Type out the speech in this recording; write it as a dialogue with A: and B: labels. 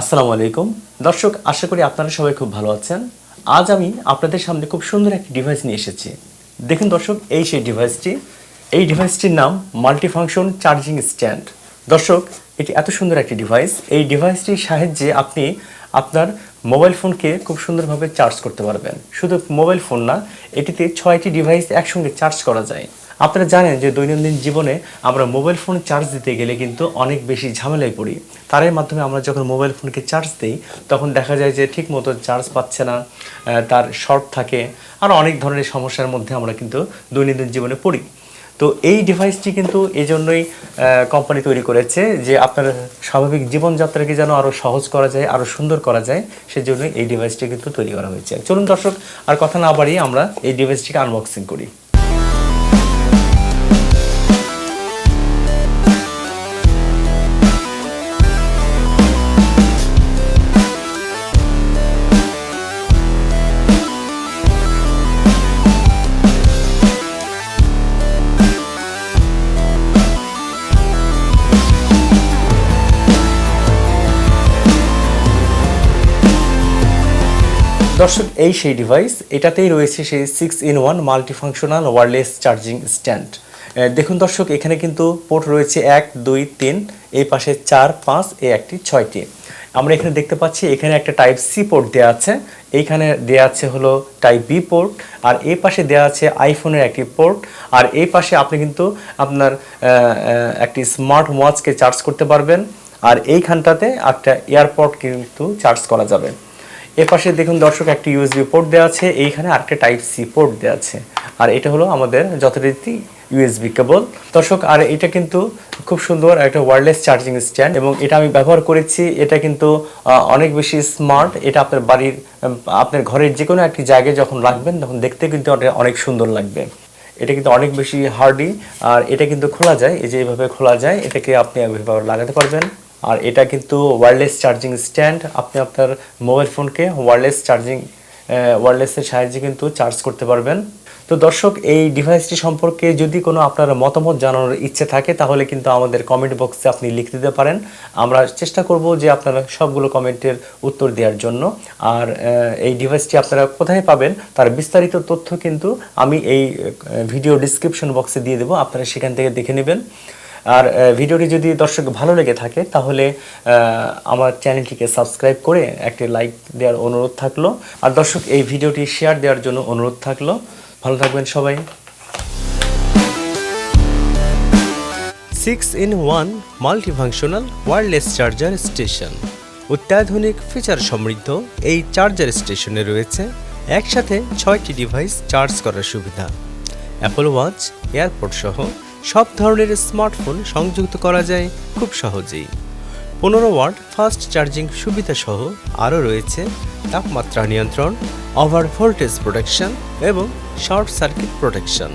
A: আসসালামু আলাইকুম। দর্শক, আশা করি আপনারা সবাই খুব ভালো আছেন। আজ আমি আপনাদের সামনে খুব সুন্দর একটি ডিভাইস নিয়ে এসেছি। দেখুন দর্শক, এই সেই ডিভাইসটি এই ডিভাইসটির নাম মাল্টিফাংশন চার্জিং স্ট্যান্ড দর্শক, এটি এত সুন্দর একটি ডিভাইস এই ডিভাইসটির সাহায্যে আপনি আপনার মোবাইল ফোনকে খুব সুন্দরভাবে চার্জ করতে পারবেন। শুধু মোবাইল ফোন না, এটিতে ছয়টি ডিভাইস একসঙ্গে চার্জ করা যায়। আপনারা জানেন যে দৈনন্দিন জীবনে আমরা মোবাইল ফোন চার্জ দিতে গেলে কিন্তু অনেক বেশি ঝামেলায় পড়ি। তারের মাধ্যমে আমরা যখন মোবাইল ফোনকে চার্জ দিই, তখন দেখা যায় যে ঠিক মতো চার্জ পাচ্ছে না তার শর্ট থাকে, আর অনেক ধরনের সমস্যার মধ্যে আমরা কিন্তু দৈনন্দিন জীবনে পড়ি। তো এই ডিভাইসটি কিন্তু এই জন্যই কোম্পানি তৈরি করেছে যে আপনার স্বাভাবিক জীবনযাত্রাকে যেন আরও সহজ করা যায় আরও সুন্দর করা যায় সেজন্য এই ডিভাইসটি কিন্তু তৈরি করা হয়েছে। চলুন দর্শক, আর কথা না বাড়িয়ে আমরা এই ডিভাইসটিকে আনবক্সিং করি। দর্শক, এই সেই ডিভাইস এটাতেই রয়েছে সেই six in one multifunctional wireless charging stand দেখুন দর্শক, এখানে কিন্তু পোর্ট রয়েছে এক, দুই, তিন, এই পাশে চার, পাঁচ এ একটি, ছয়টি। আমরা এখানে দেখতে পাচ্ছি, এখানে একটা টাইপ সি পোর্ট দেওয়া আছে, এইখানে দেওয়া আছে হলো টাইপ বি পোর্ট আর এই পাশে দেওয়া আছে আইফোনের একটি পোর্ট আর এই পাশে আপনি কিন্তু আপনার একটি স্মার্ট ওয়াচকে চার্জ করতে পারবেন, আর এইখানটাতে একটা এয়ারপোর্ট কিন্তু চার্জ করা যাবে। এর পাশে দেখুন দর্শক, একটি ইউএসবি পোর্ট দেওয়া আছে। এইখানে আরেকটা টাইপ সি পোর্ট দেওয়া আছে। আর এটা হলো আমাদের যথারীতি ইউএসবি কেবল দর্শক, আর এটা কিন্তু খুব সুন্দর একটা ওয়্যারলেস চার্জিং স্ট্যান্ড এবং এটা আমি ব্যবহার করেছি। এটা কিন্তু অনেক বেশি স্মার্ট এটা আপনার বাড়ির আপনার ঘরের যে কোনো একটি জায়গায় যখন রাখবেন, তখন দেখতে কিন্তু অনেক সুন্দর লাগবে। এটা কিন্তু অনেক বেশি হার্ডি আর এটা কিন্তু খোলা যায়। এই যে এইভাবে খোলা যায়, এটাকে আপনি এভাবে লাগাতে পারবেন। আর এটা কিন্তু ওয়্যারলেস চার্জিং স্ট্যান্ড আপনি আপনার মোবাইল ফোনকে ওয়্যারলেস চার্জিং ওয়্যারলেসের সাহায্যে কিন্তু চার্জ করতে পারবেন। তো দর্শক, এই ডিভাইসটি সম্পর্কে যদি কোনো আপনার মতামত জানানোর ইচ্ছে থাকে, তাহলে কিন্তু আমাদের কমেন্ট বক্সে আপনি লিখে দিতে পারেন। আমরা চেষ্টা করব যে আপনারা সবগুলো কমেন্টের উত্তর দেওয়ার জন্য। আর এই ডিভাইসটি আপনারা কোথায় পাবেন, তার বিস্তারিত তথ্য কিন্তু আমি এই ভিডিও ডিসক্রিপশন বক্সে দিয়ে দেবো। আপনারা সেখান থেকে দেখে নেবেন। আর ভিডিওটি যদি দর্শক ভালো লেগে থাকে, তাহলে আমার চ্যানেলটিকে সাবস্ক্রাইব করে একটি লাইক দেওয়ার অনুরোধ থাকল। আর দর্শক, এই ভিডিওটি শেয়ার দেওয়ার জন্য অনুরোধ থাকল। ভালো থাকবেন সবাই।
B: Six in one multifunctional wireless charger station. অত্যাধুনিক ফিচার সমৃদ্ধ। এই চার্জার স্টেশনে রয়েছে একসাথে ছয়টি ডিভাইস চার্জ করার সুবিধা। অ্যাপল ওয়াচ এয়ারপোর্ট সহ সব ধরনের স্মার্টফোন সংযুক্ত করা যায় খুব সহজেই। পনেরো ওয়াট ফাস্ট চার্জিং সুবিধা সহ আরও রয়েছে তাপমাত্রা নিয়ন্ত্রণ ওভার ভোল্টেজ প্রোটেকশন এবং শর্ট সার্কিট প্রোটেকশন।